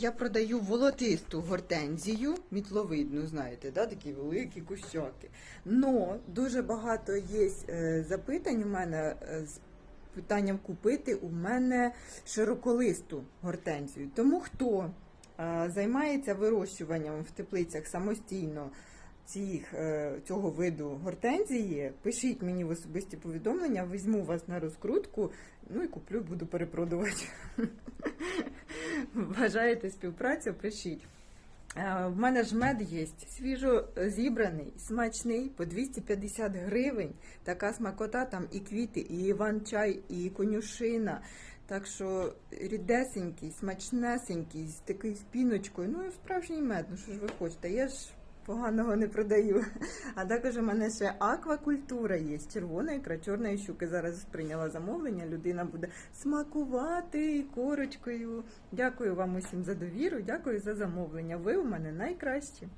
Я продаю волотисту гортензію, мітловидну, знаєте, да, такі великі кущаки. Но дуже багато є е, запитань у мене е, з питанням купити у мене широколисту гортензію. Тому хто е, займається вирощуванням в теплицях самостійно цих, цього виду гортензії, пишіть мені в особисті повідомлення, візьму вас на розкрутку, ну і куплю, буду перепродувати. Бажаєте співпрацю, пишіть. Е, В мене ж мед є свіжо зібраний, смачний, по 250 гривень. Така смакота, там і квіти, і іван-чай, і конюшина. Так що рідесенький, смачнесенький, з такий з піночкою. Ну і справжній мед. Ну що ж ви хочете? Я ж поганого не продаю. А також у мене ще аквакультура є. Червона ікра чорної щуки. Зараз прийняла замовлення. Людина буде смакувати корочкою. Дякую вам усім за довіру. Дякую за замовлення. Ви у мене найкращі.